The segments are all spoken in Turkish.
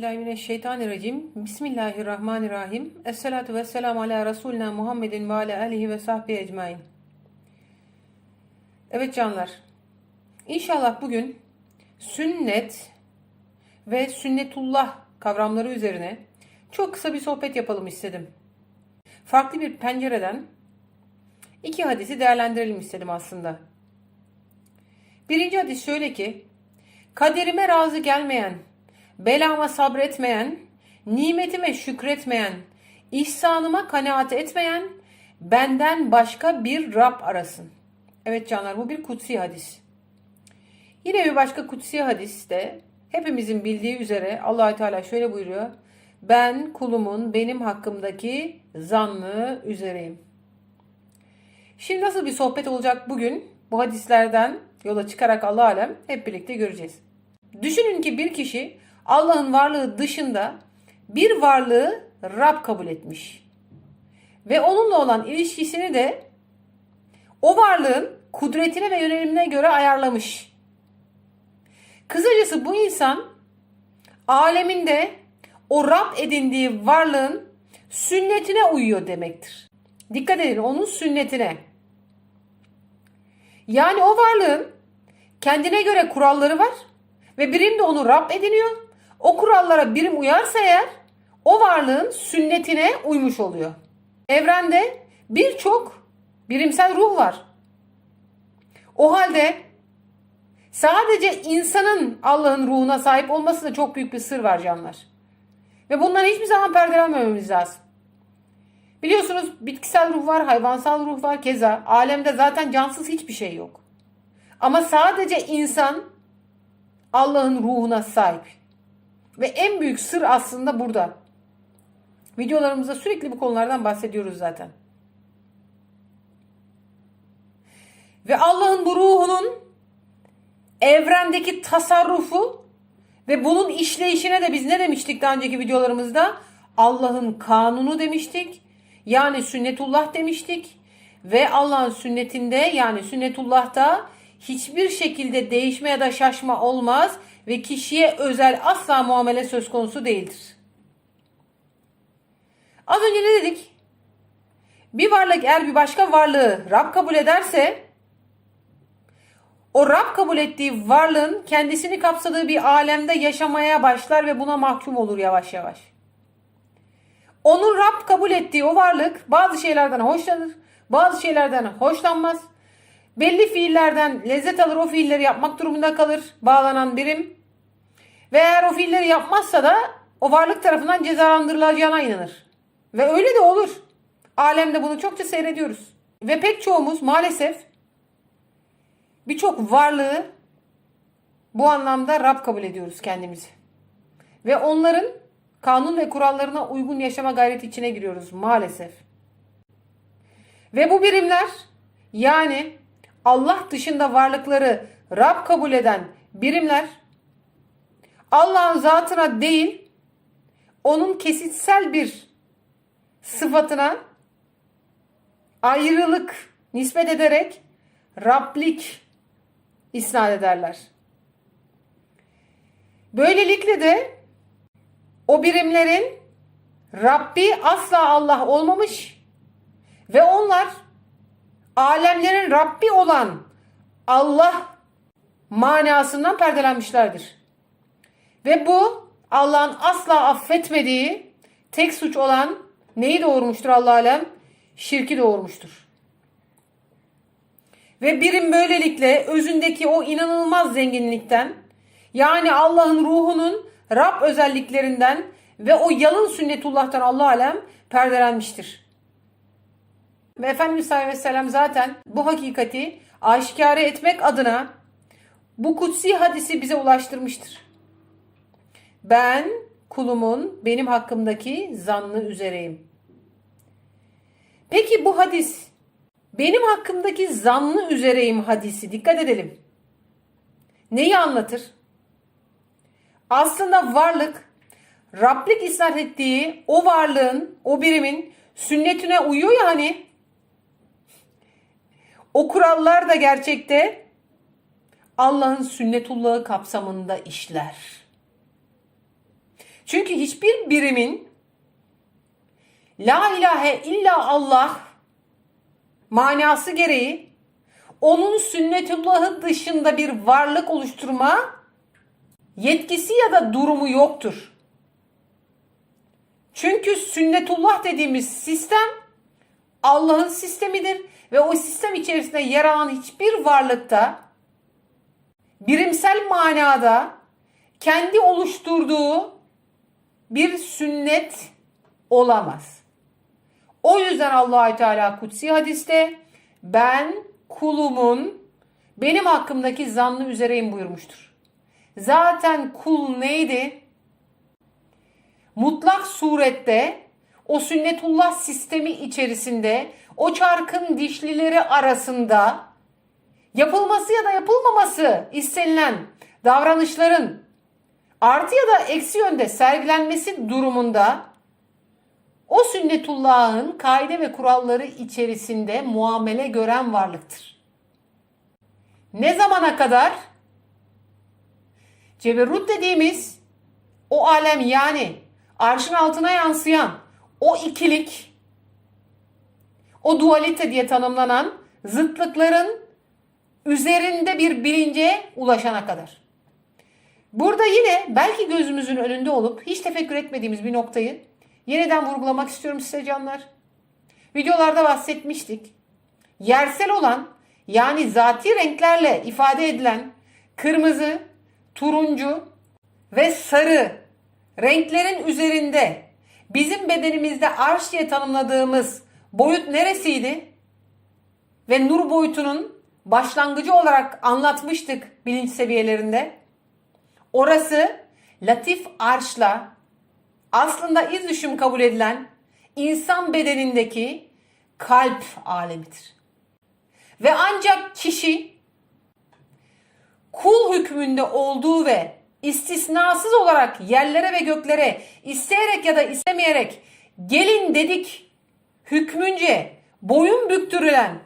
Euzubillahimineşşeytanirracim. Bismillahirrahmanirrahim. Esselatu vesselamu ala Resulina Muhammedin ve ala alihi ve sahbihi ecmain. Evet canlar. İnşallah bugün sünnet ve sünnetullah kavramları üzerine çok kısa bir sohbet yapalım istedim. Farklı bir pencereden iki hadisi değerlendirelim istedim aslında. Birinci hadis şöyle ki, kaderime razı gelmeyen, belama sabretmeyen, nimetime şükretmeyen, ihsanıma kanaat etmeyen, benden başka bir Rab arasın. Evet canlar bu bir kutsi hadis. Yine bir başka kutsi hadiste hepimizin bildiği üzere allah Teala şöyle buyuruyor. Ben kulumun benim hakkımdaki zannı üzereyim. Şimdi nasıl bir sohbet olacak bugün? Bu hadislerden yola çıkarak Allah alem hep birlikte göreceğiz. Düşünün ki bir kişi Allah'ın varlığı dışında bir varlığı Rab kabul etmiş. Ve onunla olan ilişkisini de o varlığın kudretine ve yönelimine göre ayarlamış. Kısacası bu insan aleminde o Rab edindiği varlığın sünnetine uyuyor demektir. Dikkat edin onun sünnetine. Yani o varlığın kendine göre kuralları var ve birim de onu Rab ediniyor. O kurallara birim uyarsa eğer o varlığın sünnetine uymuş oluyor. Evrende birçok birimsel ruh var. O halde sadece insanın Allah'ın ruhuna sahip olması da çok büyük bir sır var canlar. Ve bundan hiçbir zaman perdelenmememiz lazım. Biliyorsunuz bitkisel ruh var, hayvansal ruh var. Keza alemde zaten cansız hiçbir şey yok. Ama sadece insan Allah'ın ruhuna sahip. Ve en büyük sır aslında burada. Videolarımızda sürekli bu konulardan bahsediyoruz zaten. Ve Allah'ın bu ruhunun evrendeki tasarrufu ve bunun işleyişine de biz ne demiştik daha önceki videolarımızda? Allah'ın kanunu demiştik. Yani sünnetullah demiştik. Ve Allah'ın sünnetinde yani sünnetullah'ta hiçbir şekilde değişme ya da şaşma olmaz ve kişiye özel asla muamele söz konusu değildir. Az önce ne dedik? Bir varlık eğer bir başka varlığı Rab kabul ederse o Rab kabul ettiği varlığın kendisini kapsadığı bir alemde yaşamaya başlar ve buna mahkum olur yavaş yavaş. Onun Rab kabul ettiği o varlık bazı şeylerden hoşlanır, bazı şeylerden hoşlanmaz. Belli fiillerden lezzet alır, o fiilleri yapmak durumunda kalır bağlanan birim. Ve eğer o fiilleri yapmazsa da o varlık tarafından cezalandırılacağına inanır. Ve öyle de olur. Alemde bunu çokça seyrediyoruz. Ve pek çoğumuz maalesef birçok varlığı bu anlamda Rab kabul ediyoruz kendimizi. Ve onların kanun ve kurallarına uygun yaşama gayreti içine giriyoruz maalesef. Ve bu birimler yani Allah dışında varlıkları Rab kabul eden birimler Allah'ın zatına değil onun kesitsel bir sıfatına ayrılık nispet ederek Rablik isnat ederler. Böylelikle de o birimlerin Rabbi asla Allah olmamış ve onlar alemlerin Rabbi olan Allah manasından perdelenmişlerdir. Ve bu Allah'ın asla affetmediği tek suç olan neyi doğurmuştur Allah alem? Şirki doğurmuştur. Ve birim böylelikle özündeki o inanılmaz zenginlikten yani Allah'ın ruhunun Rab özelliklerinden ve o yalın sünnetullah'tan Allah alem perdelenmiştir. Ve Efendimiz sallallahu aleyhi ve sellem zaten bu hakikati aşikare etmek adına bu kutsi hadisi bize ulaştırmıştır. Ben kulumun benim hakkımdaki zannı üzereyim. Peki bu hadis benim hakkımdaki zannı üzereyim hadisi dikkat edelim. Neyi anlatır? Aslında varlık Rablik isnat ettiği o varlığın, o birimin sünnetine uyuyor ya hani. O kurallar da gerçekte Allah'ın sünnetullahı kapsamında işler. Çünkü hiçbir birimin La ilahe illa Allah manası gereği onun sünnetullahı dışında bir varlık oluşturma yetkisi ya da durumu yoktur. Çünkü sünnetullah dediğimiz sistem Allah'ın sistemidir ve o sistem içerisinde yer alan hiçbir varlıkta birimsel manada kendi oluşturduğu bir sünnet olamaz. O yüzden Allahü Teala kutsi hadiste ben kulumun benim hakkımdaki zannı üzereyim buyurmuştur. Zaten kul neydi? Mutlak surette o sünnetullah sistemi içerisinde o çarkın dişlileri arasında yapılması ya da yapılmaması istenilen davranışların artı ya da eksi yönde sergilenmesi durumunda o sünnetullahın kaide ve kuralları içerisinde muamele gören varlıktır. Ne zamana kadar? Ceberrut dediğimiz o alem yani arşın altına yansıyan o ikilik, o dualite diye tanımlanan zıtlıkların üzerinde bir bilince ulaşana kadar. Burada yine belki gözümüzün önünde olup hiç tefekkür etmediğimiz bir noktayı yeniden vurgulamak istiyorum size canlar. Videolarda bahsetmiştik. Yersel olan yani zati renklerle ifade edilen kırmızı, turuncu ve sarı renklerin üzerinde bizim bedenimizde arş diye tanımladığımız boyut neresiydi? Ve nur boyutunun başlangıcı olarak anlatmıştık bilinç seviyelerinde. Orası latif arşla aslında iz düşüm kabul edilen insan bedenindeki kalp alemidir. Ve ancak kişi kul hükmünde olduğu ve istisnasız olarak yerlere ve göklere isteyerek ya da istemeyerek gelin dedik hükmünce boyun büktürülen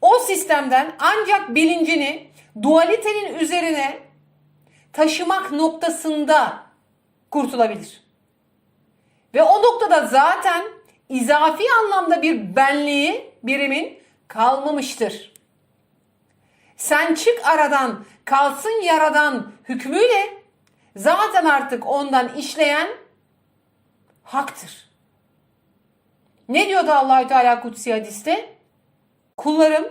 o sistemden ancak bilincini dualitenin üzerine taşımak noktasında kurtulabilir. Ve o noktada zaten izafi anlamda bir benliği birimin kalmamıştır. Sen çık aradan, kalsın yaradan hükmüyle zaten artık ondan işleyen haktır. Ne diyordu Allahü Teala kutsi hadiste? Kullarım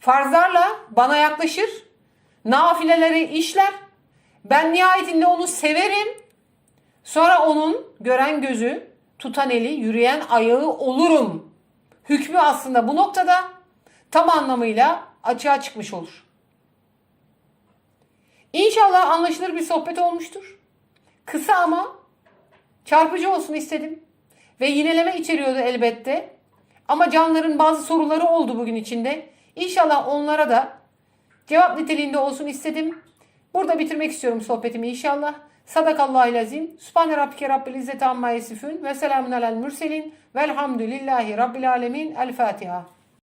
farzlarla bana yaklaşır, nafileleri işler. Ben nihayetinde onu severim. Sonra onun gören gözü, tutan eli, yürüyen ayağı olurum. Hükmü aslında bu noktada tam anlamıyla açığa çıkmış olur. İnşallah anlaşılır bir sohbet olmuştur. Kısa ama çarpıcı olsun istedim. Ve yineleme içeriyordu elbette. Ama canların bazı soruları oldu bugün içinde. İnşallah onlara da cevap niteliğinde olsun istedim. Burada bitirmek istiyorum sohbetimi inşallah. Sadakallahu lazim. Subhane rabbike rabbil izzeti amma yasifun. Ve selamun alel mürselin. Velhamdülillahi rabbil alemin. El Fatiha.